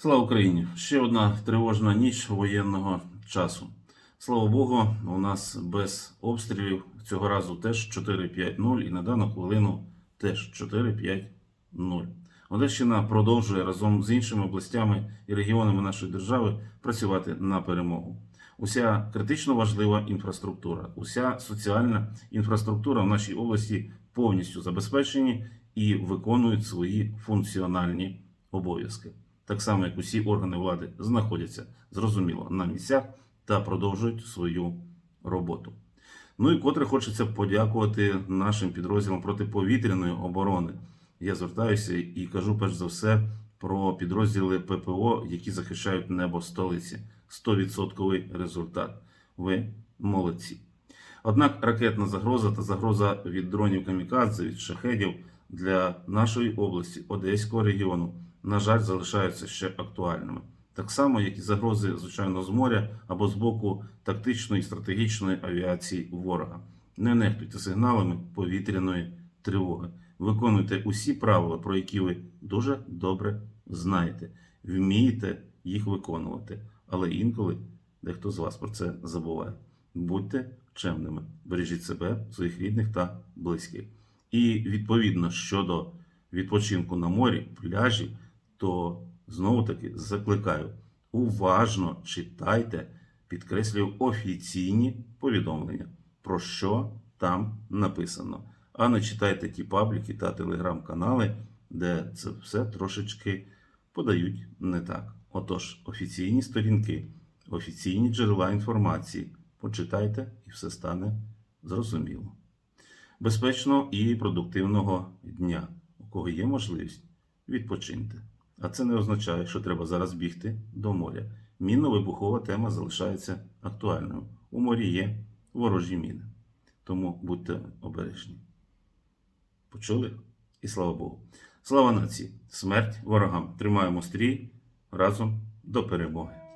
Слава Україні! Ще одна тривожна ніч воєнного часу. Слава Богу, у нас без обстрілів цього разу теж 4-5-0 і на дану хвилину теж 4-5-0. Одещина продовжує разом з іншими областями і регіонами нашої держави працювати на перемогу. Уся критично важлива інфраструктура, уся соціальна інфраструктура в нашій області повністю забезпечені і виконують свої функціональні обов'язки. Так само, як усі органи влади знаходяться зрозуміло на місцях та продовжують свою роботу. Ну і котре хочеться подякувати нашим підрозділам протиповітряної оборони. Я звертаюся і кажу перш за все про підрозділи ППО, які захищають небо столиці. 100% результат. Ви молодці. Однак ракетна загроза та загроза від дронів камікадзе, від шахедів для нашої області, Одеського регіону, на жаль, залишаються ще актуальними. Так само, як і загрози, звичайно, з моря або з боку тактичної і стратегічної авіації ворога. Не нехтуйте сигналами повітряної тривоги. Виконуйте усі правила, про які ви дуже добре знаєте, вмієте їх виконувати. Але інколи дехто з вас про це забуває. Будьте чемними, бережіть себе, своїх рідних та близьких. І відповідно щодо відпочинку на морі, пляжі, то знову таки закликаю уважно читайте, підкреслюю офіційні повідомлення, про що там написано. А не читайте ті пабліки та телеграм-канали, де це все трошечки подають не так. Отож, офіційні сторінки, офіційні джерела інформації. Почитайте і все стане зрозуміло. Безпечного і продуктивного дня. У кого є можливість, відпочиньте. А це не означає, що треба зараз бігти до моря. Мінно-вибухова тема залишається актуальною. У морі є ворожі міни. Тому будьте обережні. Почули? І слава Богу. Слава нації! Смерть ворогам! Тримаємо стрій разом до перемоги!